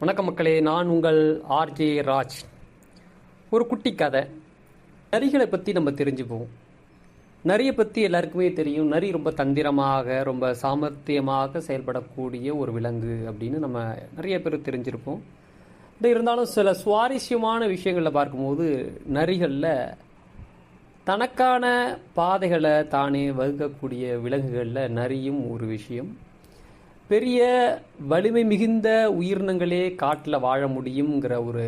வணக்கம் மக்களே நான் உங்கள் ஆர்ஜே ராஜ். ஒரு குட்டி கதை. நரிகளை பற்றி நம்ம தெரிஞ்சுப்போம். நரியை பற்றி எல்லாருக்குமே தெரியும். நரி ரொம்ப தந்திரமாக ரொம்ப சாமர்த்தியமாக செயல்படக்கூடிய ஒரு விலங்கு அப்படின்னு நம்ம நிறைய பேர் தெரிஞ்சிருப்போம். இது இருந்தாலும் சில சுவாரஸ்யமான விஷயங்களில் பார்க்கும்போது நரிகளில் தனக்கான பாதைகளை தானே வகுக்கக்கூடிய விலங்குகளில் நரியும் ஒரு விஷயம். பெரிய வலிமை மிகுந்த உயிரினங்களே காட்டில் வாழ முடியுங்கிற ஒரு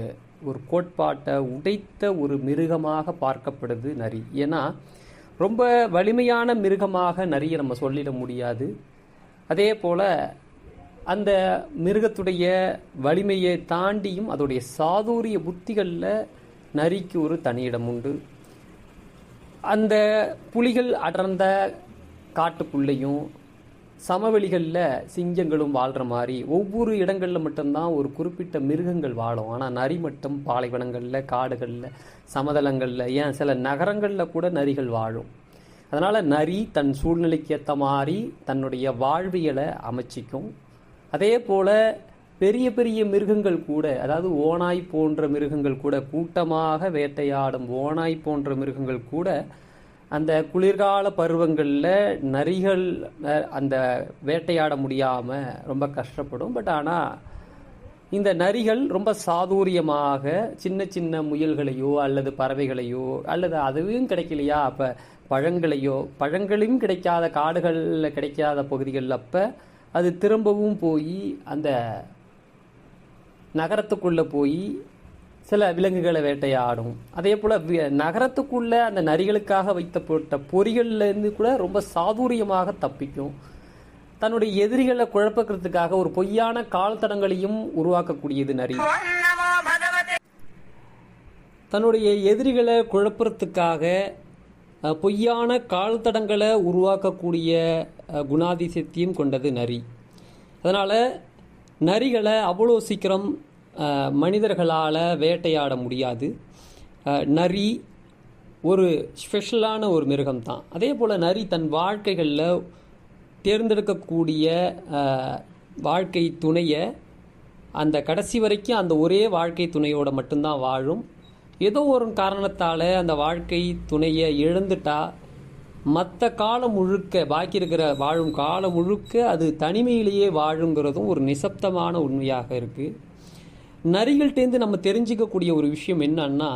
ஒரு கோட்பாட்டை உடைத்த ஒரு மிருகமாக பார்க்கப்படுது நரி. ஏன்னா ரொம்ப வலிமையான மிருகமாக நரியை நம்ம சொல்லிட முடியாது. அதே போல் அந்த மிருகத்துடைய வலிமையை தாண்டியும் அதோடைய சாதுரிய புத்திகளில் நரிக்கு ஒரு தனியிடம் உண்டு. அந்த புலிகள் அடர்ந்த காட்டுக்குள்ளேயும் சமவெளிகளில் சிங்கங்களும் வாழ்கிற மாதிரி ஒவ்வொரு இடங்களில் மட்டும்தான் ஒரு குறிப்பிட்ட மிருகங்கள் வாழும். ஆனால் நரி மட்டும் பாலைவனங்களில் காடுகளில் சமதளங்களில் ஏன் சில நகரங்களில் கூட நரிகள் வாழும். அதனால் நரி தன் சூழ்நிலைக்கு ஏற்ற மாதிரி தன்னுடைய வாழ்வியலை அமைச்சிக்கும். அதே போல் பெரிய பெரிய மிருகங்கள் கூட அதாவது ஓனாய் போன்ற மிருகங்கள் கூட கூட்டமாக வேட்டையாடும் ஓனாய் போன்ற மிருகங்கள் கூட அந்த குளிர்கால பருவங்களில் நரிகள் அந்த வேட்டையாட முடியாமல் ரொம்ப கஷ்டப்படும். பட் ஆனால் இந்த நரிகள் ரொம்ப சாதுரியமாக சின்ன சின்ன முயல்களையோ அல்லது பறவைகளையோ அல்லது அதுவும் கிடைக்கலையா? அப்போ பழங்களையோ பழங்களையும் கிடைக்காத காடுகளில் கிடைக்காத பகுதிகளில் அப்போ அது திரும்பவும் போய் அந்த நகரத்துக்குள்ளே போய் சில விலங்குகளை வேட்டையாடும். அதே போல் நகரத்துக்குள்ளே அந்த நரிகளுக்காக வைக்கப்பட்ட பொறிகள்லேருந்து கூட ரொம்ப சாதுரியமாக தப்பிக்கும். தன்னுடைய எதிரிகளை குழப்பக்கிறதுக்காக ஒரு பொய்யான கால்தடங்களையும் உருவாக்கக்கூடியது நரி. தன்னுடைய எதிரிகளை குழப்பறதுக்காக பொய்யான கால்தடங்களை உருவாக்கக்கூடிய குணாதிசயத்தையும் கொண்டது நரி. அதனால் நரிகளை அவ்வளோ சீக்கிரம் மனிதர்களால் வேட்டையாட முடியாது. நரி ஒரு ஸ்பெஷலான ஒரு மிருகம் தான் அதே போல் நரி தன் வாழ்க்கைகளில் தேர்ந்தெடுக்கக்கூடிய வாழ்க்கை துணையை அந்த கடைசி வரைக்கும் அந்த ஒரே வாழ்க்கை துணையோட மட்டும்தான் வாழும். ஏதோ ஒரு காரணத்தால் அந்த வாழ்க்கை துணையை இழந்துட்டா மற்ற காலம் முழுக்க பாக்கி இருக்கிற வாழும் காலம் முழுக்க அது தனிமையிலேயே வாழுங்கிறதும் ஒரு நிசப்தமான உண்மையாக இருக்குது நரிகள்டேந்து நம்ம தெரிஞ்சிக்கக்கூடிய ஒரு விஷயம் என்னன்னா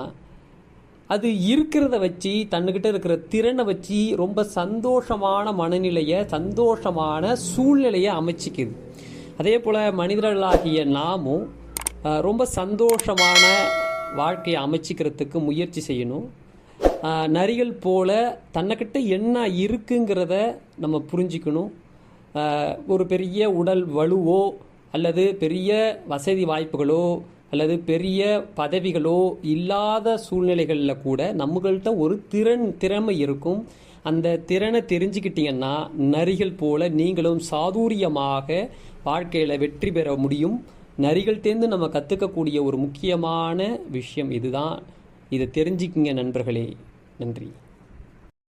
அது இருக்கிறத வச்சு தன்னுக்கிட்ட இருக்கிற திறனை வச்சு ரொம்ப சந்தோஷமான மனநிலையை சந்தோஷமான சூழ்நிலையை அமைச்சிக்குது. அதே போல் மனிதர்களாகிய நாமும் ரொம்ப சந்தோஷமான வாழ்க்கையை அமைச்சிக்கிறதுக்கு முயற்சி செய்யணும். நரிகள் போல தன்னைக்கிட்ட என்ன இருக்குங்கிறத நம்ம புரிஞ்சிக்கணும். ஒரு பெரிய உடல் வலுவோ அல்லது பெரிய வசதி வாய்ப்புகளோ அல்லது பெரிய பதவிகளோ இல்லாத சூழ்நிலைகளில் கூட நம்மகள்கிட்ட ஒரு திறன் திறமை இருக்கும். அந்த திறனை தெரிஞ்சுக்கிட்டீங்கன்னா நரிகள் போல நீங்களும் சாதுரியமாக வாழ்க்கையில் வெற்றி பெற முடியும். நரிகள்டேந்து நம்ம கற்றுக்கக்கூடிய ஒரு முக்கியமான விஷயம் இதுதான். இதை தெரிஞ்சுக்கிங்க நண்பர்களே. நன்றி.